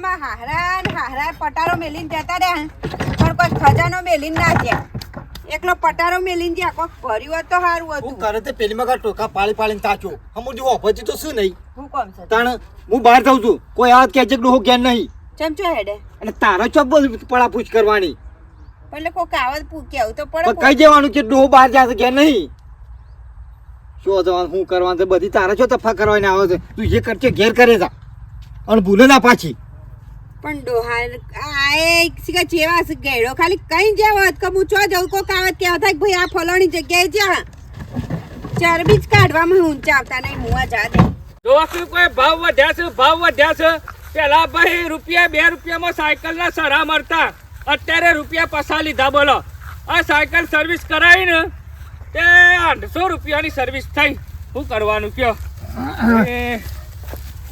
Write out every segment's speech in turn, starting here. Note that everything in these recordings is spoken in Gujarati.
રસ્તામાં હારા ને હારા પટારો મેલીને જતા રહ્યા પણ કોઈ ખજાનો મેલીને ના ગયા એકલો પટારો મેલીને ગયા કોક ભર્યું હોત તો સારું હું હતું. કરે તે પેલી મગર ટોકા પાળી પાડીને તાચો. હમું જો પછી તો શું નહીં. હું કોમ છે? તાણ હું બહાર જાઉં છું. કોઈ આ કે છે કે ડોહો જ્ઞાન નહીં. ચમચો હેડે? અને તારો ચોપ બોલ પડાપૂછ કરવાની. એટલે કોક આવત કેવું તો પડે કઈ જવાનું છે? ડોહો બહાર જશે કે નહીં? શું જવાનું શું કરવાનું છે? બધી તારા છો તફા કરવાને આવે છે. તું જે કરશે ઘેર કરે જા. અને ભૂલે ના પાછી. પણ ડોહાલ આ એ જેવા છે ગેડો. ખાલી કઈ જેવો હોત કે હું ચો જવું કોક આવત કે થાય ભાઈ આ ફલાણી જગ્યાએ જ્યાં ચરબી જ કાઢવામાં ઊંચા આવતા નહીં મુવા જા દે. જોશું કોઈ ભાવ વધ્યા છે? ભાવ વધ્યા છે? પેલા ભાઈ રૂપિયા બે રૂપિયામાં સાયકલના સરા મળતા અત્યારે રૂપિયા પસા લીધા બોલો. આ સાયકલ સર્વિસ કરાવી ને તે આઠસો રૂપિયાની સર્વિસ થઈ. શું કરવાનું કયો? એ,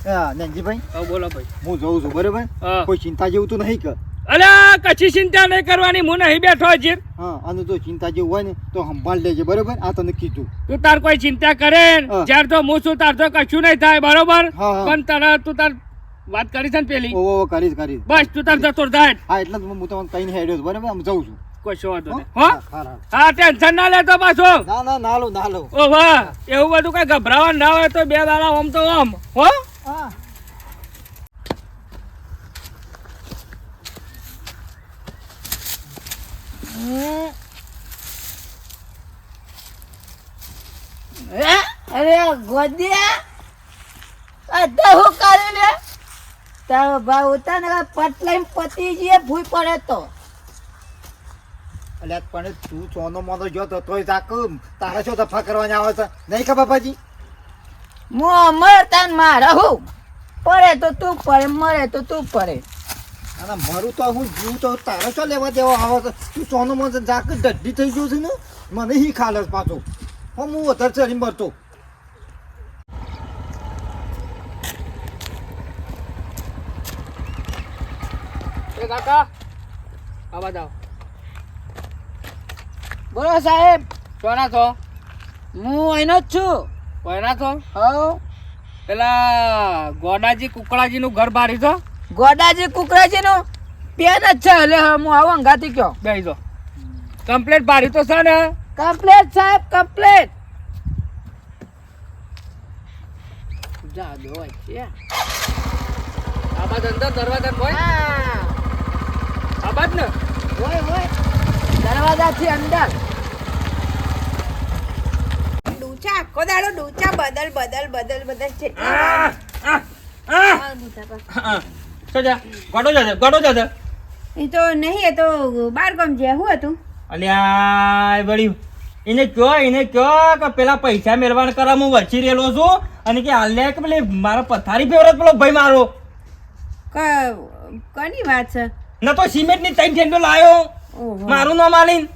હા નંજીભાઈ હવે બોલો ભાઈ. હું જઉં છું બરોબર? કોઈ ચિંતા જેવું તો નહીં કર. અલ્યા કશી ચિંતા નહીં કરવાની હું નહીં બેઠો હજી હા અને જો ચિંતા જેવું હોય ને તો સંભાળ લેજે બરોબર? આ તને કીધું. તું તાર કોઈ ચિંતા કરે જ્યારે તો હું છું તાર તો કશું નહીં થાય બરોબર? હા, હા. પણ તારા તું તાર વાત કરી છે ને પેલી? ઓ કરીશ કરીશ બસ તું તાર જતો થાય હા એટલે હું તમને કહીને હેડ્યો બરાબર? બરોબર જાઉં છું. કશો વાંધો હો? નહીં. હા, હા, હા. હા. ટેન્શન ના લેતો પાછો. ના ના ના લો ના લો. ઓ વાહ એવું બધું કઈ ગભરાવા ના હોય તો બે દાડા ઓમ તો ઓમ. હો? હા? અરે ગોદિયા. અધા લે. તારો ભાવ ઉતા પતી જઈએ, ભૂઈ પડે તો. અલ્યા, પણ તું સોનો મોનો જો તોય તાક તારા છો તફા કરવાને આવે છે નહીં ખબર, બાપાજી? હું અમર તાન મારા હું પડે તો તું પડે મરે તો તું પડે. અને મારું તો હું જીવ તો તારે છો લેવા દેવા? આવે તું સોનો મોનો જાક ડઢી થઈ ગયો છે ને મને હી ખાલસ પાછો. હું હું વધારે ચડી મરતો. એ કાકા આવા. જાઓ બોલો સાહેબ. કોના છો? હું એનો જ છું. કોના છો હા પેલા ગોડાજી કુકડાજી નું ઘર બારી છો ગોડાજી કુકડાજી નું પેન જ છે. એટલે હું આવું અંગાથી કયો. બેસી જો. કમ્પ્લેટ બારી તો છે ને. કમ્પ્લેટ સાહેબ કમ્પ્લેટ. જા જોવાય છે આ બાદ અંદર દરવાજા હોય? આબાદ ને? હોય હોય. દરવાજાથી અંદર ડૂચા આખો દાડો ડૂચા બદલ બદલ બદલ બદલ. શું છે? ગોડો જશે ગોડો જશે. એ તો નહીં એ તો બાર ગામ જે હતું? અલ્યા વળી એને કયો એને કયો કે પેલા પૈસા મેળવાના કરા હું વચી રહેલો છું અને કે હાલ કે પેલી મારો પથારી ફેવરત પેલો ભાઈ મારો. ક- કોની વાત છે? ન તો સિમેન્ટની ત્રણ ઠેંડો લાયો. મારું નામ આલીન.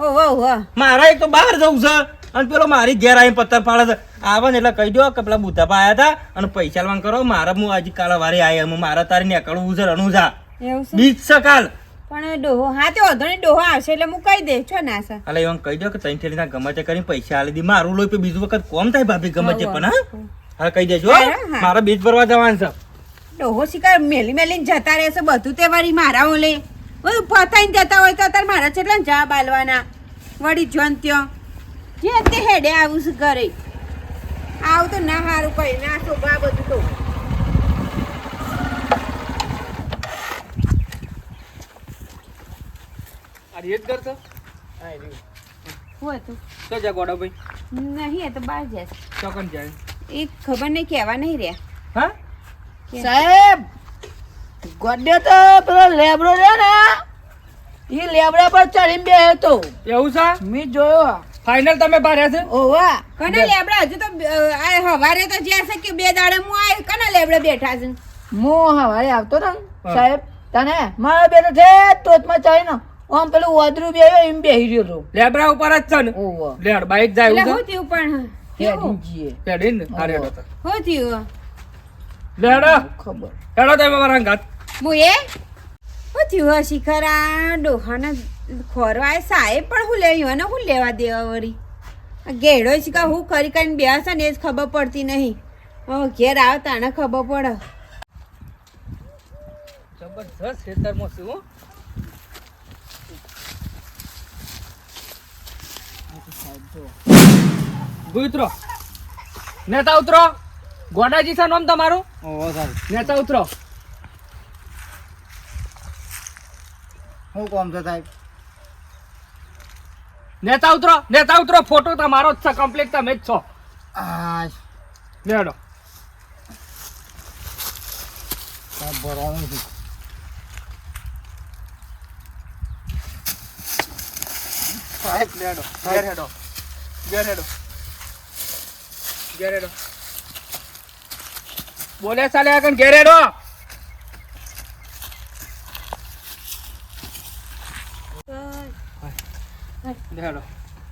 ઓહો. મારા એક તો બહાર જવું છે. અને પેલો મારી ઘેર આવીને પથ્થર પાડે છે. આવે ને એટલે કહી દો કે પેલા બુદ્ધાપા આવ્યા હતા અને પૈસા લેવાનું કરો. મારા હું આજે કાલે વારે આવ્યા હું મારા તારી નીકળવું છે રણું જા બીજ છે કાલ. પણ ડોહો હા તે ઓધણી ડોહો આવશે એટલે હું કહી દે છો ના સર? એટલે એવું કહી દો કે ત્રણ ઠેલીના ગમે તે કરીને પૈસા આલી દી. મારું લોહી બીજું વખત કોમ થાય ભાભી ગમે તે પણ હા? હા કહી દેજો. મારે બીજ ભરવા જવાનું છે. ડોહો શિકાર મેલી મેલીને જતા રહેશે બધું તે વળી મારા ઓલે. બધું પતાઈને જતા હોય તો અત્યારે મારા છેટલા જા બાલવાના વળી જોન ત્યો જે તે હેડે આવું છે ઘરે. આવું તો ના હારું કઈ ના શોભા બધું તો. ઘર હતું? તો જા ગોડા ભાઈ. નહીં એ તો બહાર જાય ચોકન જાય? એ ખબર નહીં કહેવા નહીં રહ્યા. હા? સાહેબ ગોડે તો પેલો લેબડો રહ્યો ને એ લેબડા પર ચડીને બે હતો એવું છે? મેં જોયો. ફાઇનલ તમે ભર્યા છે ઓવા. કને લેબડા હજુ તો આ હવારે તો જ્યાં છે કે બે દાડે હું આય કને લેબડે બેઠા છે. હું હવારે આવતો ને સાહેબ. તને મારા બેટો છે તોતમાં ચડીને આમ પેલું વાદરું બે એમ બેહી રહ્યો તો. લેબરા ઉપર જ છે ને? ઓવા. લેડ બાઈક જાય એટલે હું થયું પણ કેવું? જીએ પેડીન ને? આ રેડો તો હું થયું ખબર? હેડો તમે મારા ઘાત હું એ? હું થયું હશે ખરા ડોહાના ખોરવાય સાહેબ પણ હું લેવી અને હું લેવા દેવા વળી. આ ઘેડો છે કે હું કરી કરીને બેસે ને એ જ ખબર પડતી નહીં. હવે ઘેર આવતા ને ખબર પડે. જબરજસ્ત ખેતરમાં છું હો. ઊભી ઉતરો નેતા ઉતરો. ગોડાજી છે નામ તમારું? ઓહો સાહેબ. નેતા ઉતરો. શું કોમ છે સાહેબ? નેતા ઉતરો નેતા ઉતરો ફોટો તમારો જ છે કમ્પ્લીટ તમે જ છો. આ લેડો સાહેબ ભરવાનું સાહેબ લેડો ઘેર હેડો. ઘેર હેડો. ઘેર હેડો. બોલે ચાલે આગળ ઘેર હેડો. લેડો.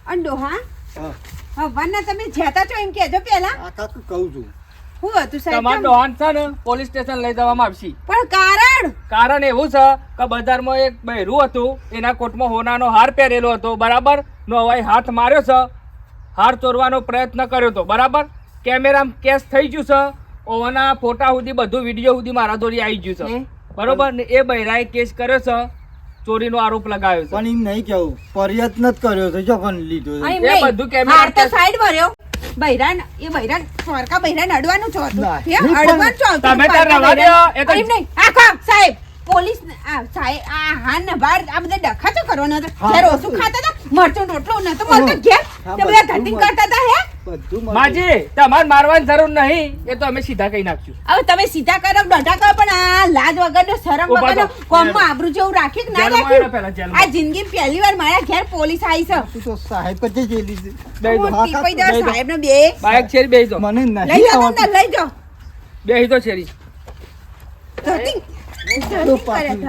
અંડો હા? હા. વનના તમે જ્યાતા છો એમ કહેજો પેલા આ કાકુ કહું છું. હું હતું સાહેબ તમારો કેમ? છે ને પોલીસ સ્ટેશન લઈ જવામાં આવશે. પણ કારણ? કારણ એવું છે કે બજારમાં એક બહેરું હતું એના કોટમાં હોનાનો હાર પહેરેલો હતો બરાબર? નો હવે હાથ માર્યો છે. હાર ચોરવાનો પ્રયત્ન કર્યો હતો બરાબર? કેમેરામાં કેસ થઈ ગયું છે. ઓવાના ફોટા સુધી બધું વીડિયો સુધી મારા દોરી આવી ગયું છે. હે? બરોબર? ને એ બહેરાએ કેસ કર્યો છે. ચોરીનો આરોપ લગાવ્યો છે. પણ એમ નહીં કેવું. પ્રયત્ન જ કર્યો છે જો પણ લીધો છે. એ બધું કેમેરા તો સાઈડ ભર્યો. બૈરાન એ બૈરાન સરકા બૈરાન અડવાનું છો હતું. અડવાનું છો તમે તો રવા દ્યો, એ તો- એમ નહીં. આખો સાહેબ પોલીસ આ સાહેબ આ હાન બાર આ બધા ડખા તો કરવાનો હતો. જ્યારે ઓછું ખાતા હતા મરચું રોટલો નતો મળતો ઘેર તે બધા બધું ધટિંગ કરતા હતા હે? બધું માજી તમારે મારવાની જરૂર નહીં. એ તો અમે સીધા કહી નાખશું. હવે તમે સીધા કરો દોઢા કરો પણ આ લાજ વગરનો શરમ વગરનો કોમમાં આબરૂ જેવું રાખી કે ના રાખ્યું આ જિંદગી પહેલી વાર મારા ઘેર પોલીસ આવી છે. તું તો સાહેબ પછી જેલી છે? બે હું હા, ટીપાઈ કાકા, દેવા બે. બાઈક છે બેહી દો મને લઈ નહીં જાઓ આવડતું. તમને, લઈ જાઓ. બેહી તો છેરી.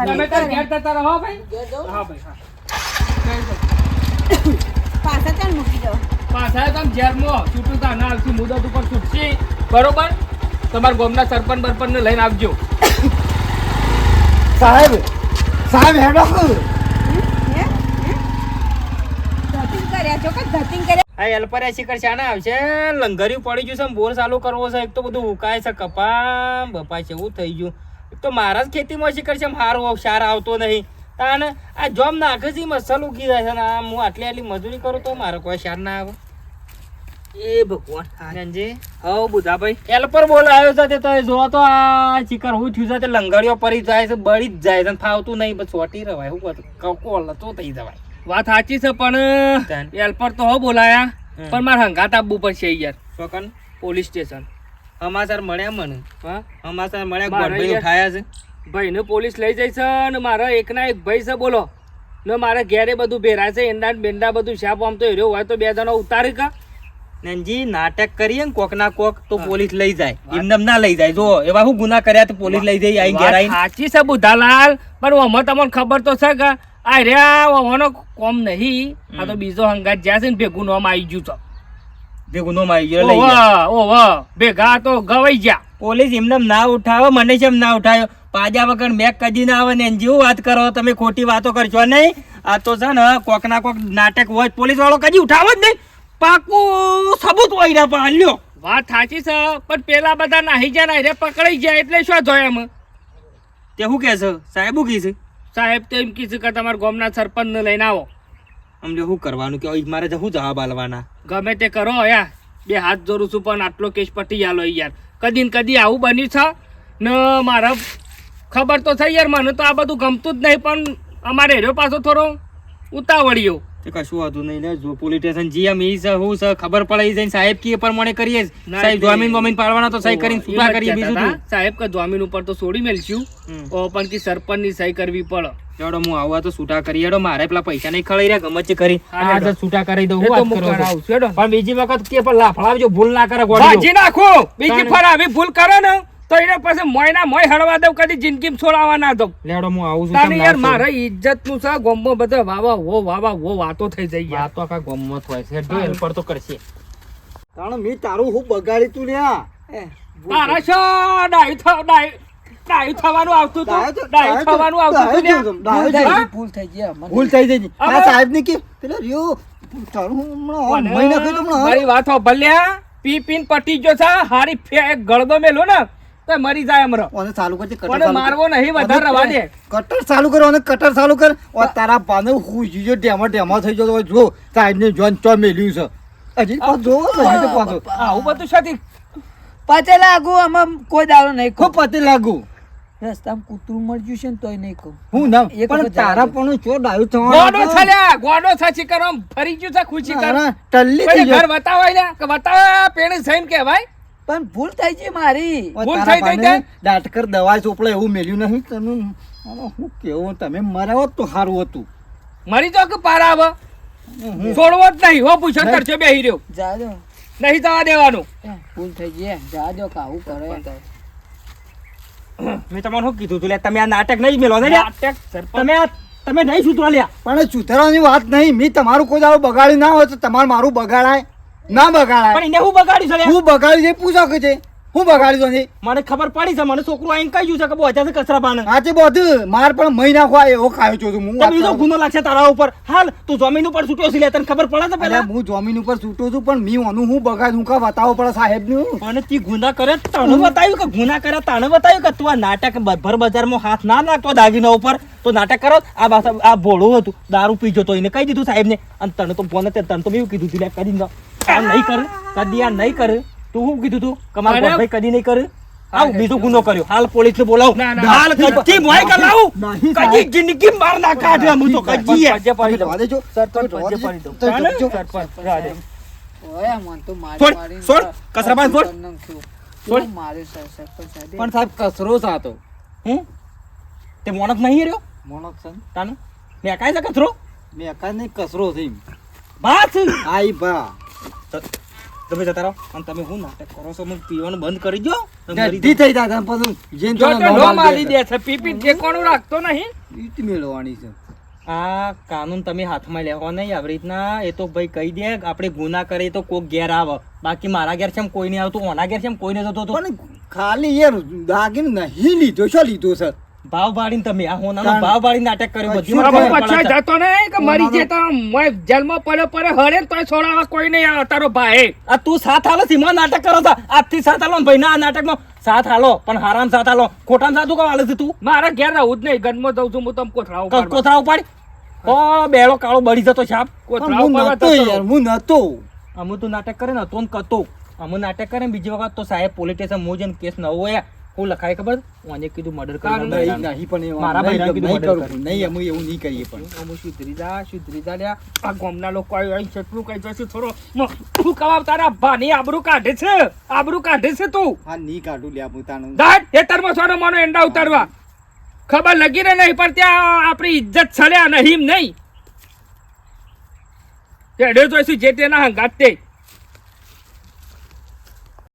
તમે તાર ઘેર તાર રહો ભાઈ. હા ભાઈ હા. પાછા ચાલ મૂકી દો પાછા તમે જેલમાં છૂટું તા ના આવશે મુદત ઉપર છૂટશે. બરોબર? તમારા ગામના સરપંચ બરપંચને લઈને આવજો. સાહેબ સાહેબ હેડો. હે? હે? ધતિંગ કર્યા છો કે ધતિંગ કર્યા? આ એલપર શિખર શાના આવશે. લંગર્યું પડી ગયું છે બોર ચાલુ કરવો છે. એક તો બધું ઉકાય છે કપા બપા છે એવું થઈ ગયું. એક તો મારા જ ખેતીમાં શિખર છે હારો સાર આવતો નહીં. તાને આ જોમ નાખે છે મસલ ઉગી જાય છે ને આ હું આટલી આટલી મજૂરી કરું તો મારે કોઈ સાર ના આવે. એ ભગવાન હવ આવ્યો છે તે તો જો તો આ શિખર હું થયું છે તે લંગડીઓ પડી જાય છે બળી જ જાય છે ફાવતું નહીં બસ સોટી રવાય. હું કોલ તો થઈ જવાય. વાત સાચી છે પણ તાન. તો હો બોલાયા. પણ મારે હંગાત આપવું પડશે યાર. શોકન પોલીસ સ્ટેશન. સમાચાર મળ્યા મને. હા? સમાચાર મળ્યા યાર- ઉઠાયા છે. ભાઈને પોલીસ લઈ જાય છે ને મારા એકના એક ભાઈ છે બોલો. ને મારા ઘેરે બધું ભેરા છે એંડા ને બેંડા બધું શાપ આમ તો હેર્યો હોય તો બે જણો ઉતારી કા. નંજી નાટક કરીએ ને કોક ના કોક તો પોલીસ લઈ જાય. એમને એમ ના લઈ જાય. જો એવા હું ગુના કર્યા તો પોલીસ લઈ જાય આઈ ઘેર સાચી છે બુધાલાલ પણ ઓમાં તમને ખબર તો છે કે આ રહ્યા ઓવાનો કોમ નહીં. આ તો બીજો હંગાત જ્યાં છે ને ભેગું નોમ આવી ગયું તો ભેગું નોમ આવી ગયો લઈ ઓવા ભેગા તો ગવાઈ ગયા. પોલીસ એમને ના ઉઠાવે મને કેમ ના ઉઠાવ્યો પાજા વગર મેક કદી ના આવે ને જેવું વાત કરો તમે ખોટી વાતો કરશો નહીં? આ તો છે ને કોક ના કોક નાટક હોય પોલીસ વાળો કદી ઉઠાવે જ નહીં. પાકું સબૂત હોય પણ લ્યો વાત સાચી છે પણ પેલા બધા નાહી ગયા ને હારે પકડાઈ ગયા એટલે શું જોયા એમ? તે શું કહે છે? સાહેબ શું છે? સાહેબ તો એમ કીધું કે તમારા ગામના સરપંચને લઈને આવો. અમને શું કરવાનું કે મારે શું જવાબ આલવાના? ગમે તે કરો યાર. બે હાથ જોરું છું પણ આટલો કેસ પટી આલો યાર. કદી ને કદી આવું બન્યું છે? ને મારા ખબર તો થઈ યાર મને તો આ બધું ગમતું જ નહીં પણ અમારે હેરો પાછો થોડો ઉતાવળ્યો. તે કશું હતું નહીં લે જો પોલીસ સ્ટેશન જી એમ ઈ હું છે ખબર પડે જઈને સાહેબ કી પ્રમાણે કરીએ સાહેબ એટલે- જામીન પાડવાના તો સહી કરીને એ છૂટા વાત કરીએ કહેતા બીજું હતા. સાહેબ કે જામીન ઉપર તો છોડી મેલશું ઓ પણ કે સરપંચની સહી કરવી પડે. હેડો હું આવું તો છૂટા કરી હેડો મારે પેલા પૈસા નહીં ખળાઈ રહ્યા ગમે કરી. આ તો છૂટા કરી દઉં હું વાત કરો. પણ બીજી વખત કે પણ લાફડાવજો ભૂલ ના કરે બીજી ફર આવી ભૂલ કરે ને. તો એને પછી મોયના મોય હળવા દઉં કદી જિંદગી છોડાવવા ના દઉં. લેડો હું આવું છું. તાની યાર મારે ઇજ્જતનું છે ગોમમાં બધા વાવા વો વાવા વો વાતો થઈ જઈ યાર. તો આખા ગામમાં થાય છે. હેડો હેલ્પર તો કરશે. તાણ મી તારું હું બગાડી તું લ્યા. તારા છો ડાઈ થ- ડાઈ ડાયું થવાનું આવતું હતું ડાયું થવાનું આવતું હતું ડાયો તો- લ્યા. ડાયો હા? તો- ભૂલ થઈ ગઈ ભૂલ થઈ જઈ આ સાહેબ ને કે પેલા રહ્યો. તારું હમણાં મહિના કહ્યું હમણાં મારી વાત ભલ્યા પી પીન પટી ગયો છે હારી ગળદો મેલો ને. તો મરી જાય અમરો. ઓને ચાલુ કરજે કટર મારવો નહીં વધારે રવા દે. કટર ચાલુ કર ઓને કટર ચાલુ કર. ઓ તારા પાને હું જીજો ડેમા ડેમા થઈ જતો હોય જો સાહેબ ને જોન ચો મેલ્યું છે. હજી પા જો હજી તો પાછો. આવું બધું સાથી પતે લાગુ આમાં કોઈ દાડો નહીં ખૂબ પતે લાગુ. રસ્તામાં કૂતરું મળ્યું છે ને તોય નહીં કહું હું ના પણ તારા પણ ચો ડાયું ગોડો છલ્યા ગોડો છાચી કરો ફરી ગયું છે ખુશી કર. તારા ટલ્લી ઘર ગયો. બતાવાય ને કે બતાવે પેણે જઈને કહેવાય? પણ ભૂલ થઈ છે મારી. ભૂલ થઈ ગઈ પાને દાટકર દવા ચોપડે એવું મેલ્યું નહીં? તને હું કેવું? તમે મરાવો તો સારું હતું. મરી તો કે પાર આવે છોડવો જ નહીં. હો પૂછો કરશે બેહી રહ્યો. જાજો નહીં જવા દેવાનું. ભૂલ થઈ ગઈ જાજો કાવું કરે. મેં તમને શું કીધું તું? લે તમે આ નાટક નહીં મેલો ને નાટક તમે આ તમે નહીં સુધરો લ્યા પણ સુધરવાની વાત નહીં. મેં તમારું કોઈ દાડો બગાડ્યું ના હોય તો તમારે મારું બગાડાય. ના બગાડાય પણ એને હું બગાડ્યું છે? હું બગાડ્યું છે પૂછો કે છે હું બગાડ્યું છે મને ખબર પડી છે મને છોકરું આઈને કહી ગયું છે કે બહુ છે કચરા પાને. આજે બધું માર પણ મહિના નાખવા એવો ખાયો છું હું તો બીજો ગુનો લાગશે તારા ઉપર. હાલ તું જમીન ઉપર છૂટ્યો છે તને ખબર પડે છે પેલા? હું જમીન ઉપર છૂટો છું પણ મી ઓનું હું બગાડ? હું કા બતાવો પડે સાહેબનું મને તી ગુના કરે તને બતાવ્યું કે ગુના કરે તને બતાવ્યું કે તું આ નાટક ભર બજારમાં હાથ ના નાખતો દાગીના ઉપર? તો નાટક કરો આ બાસા આ ભોળું હતું દારૂ પીજો તો એને કહી દીધું સાહેબને. અને તને તો ફોન તને તો મેં એવું કીધું તું કરી દો. આ નહીં કર કદી આ નહીં કર. તું શું કીધું તું? કે મારા ભાઈ કદી નહીં કરે? આવ બીજો ગુનો કર્યો. હાલ પોલીસ ને બોલાવ. હાલ કદી મોય કર લાવું? નહીં, કદી જિંદગી માર ના કાઢે હું તો કદી પજ્જે પડી. જવા દેજો. જવા પજ્જે દેજો. પડી દો જજો. સરપંચ રાહ દે. મન તો મારી છોડ, મારીને છોડ, છોડ. કરી નાખ્યું. છોડ. કેવું માર્યું સર- સાહેબે? પણ સાહેબ કચરો સાતો હું? તે મોનક નહીં રહ્યો? મોણક સન તાનું? મે કાંઈ છે કચરો મેં એકાદ નહીં કચરો છે એમ. બાત આઈ બા. તમે જતા રહો. અને તમે હું નાટક કરો છો? મને પીવાનું બંધ કરી દો ગદ્દી થઈ જાય તમે પછી. જેન તો નો માલ દે. છે. પીપી ઠેકાણું રાખતો નહીં. ઈટ મેળવાની છે. આ કાનૂન તમે હાથમાં લેવો નહીં. આવી રીતના એ તો ભાઈ કહી દે કે આપણે ગુના કરીએ તો કોક ઘેર આવે. બાકી મારા ઘેર છે કોઈ નહીં આવતું ઓના ઘેર છે કોઈ નહીં જતો તો ખાલી યાર દાગીન નહીં લીધો છો લીધો છે? ભાવ બાળીને તમે આ હોનાનો ભાવ બાળી નાટક કર્યું બધું પછી. જતો નહીં કે મરી જતો? મોય જેલમાં પડે પડે હળે તો છોડાવા કોઈ નહીં આવે તારો ભાઈ. આ તું સાથ હાલો સીમા નાટક કરો છો. આજથી સાથ હાલો ભાઈ ના નાટકમાં સાથ હાલો પણ હારામ સાથ હાલો ખોટામ સાથ કા હાલે છે તું? મારા ઘેર રહું જ નહીં ગનમાં જઉં છું હું તમ કોથળા ક- ઉપાડવા. કોથળા ઉપાડી ઓ બેળો કાળો બળી જતો છાપ કોથળા હું ઉપાડવા યાર હું નતો અમુ તું નાટક કરે ને તો ને કતો. અમુ નાટક કરે બીજી વખત તો સાહેબ પોલીસ સ્ટેશન મોજ કેસ નવો હોય. હું લખાય ખબર? ઓને કીધું મર્ડર કરું નહીં નહીં પણ મારા ભાઈ કીધું મર્ડર કરું. નહીં અમે એવું નહીં કરીએ પણ. અમે સુધરી જા સુધરી જા લ્યા. આ ગામના લોકો આવી અહીં કેટલું કહી જશે થોડો હું તું કવા તારા ભાની આબરૂ કાઢે છે. આબરૂ કાઢે છે તું. હા નહીં કાઢું લ્યા પોતાનું દાટ એ તરમો સોનો મોનો એંડા ઉતારવા. ખબર લગી ને નહીં પણ ત્યાં આપણી ઇજ્જત છળ્યા નહીં નહીં. તો જોઈશું જે તેના હંગાત તે.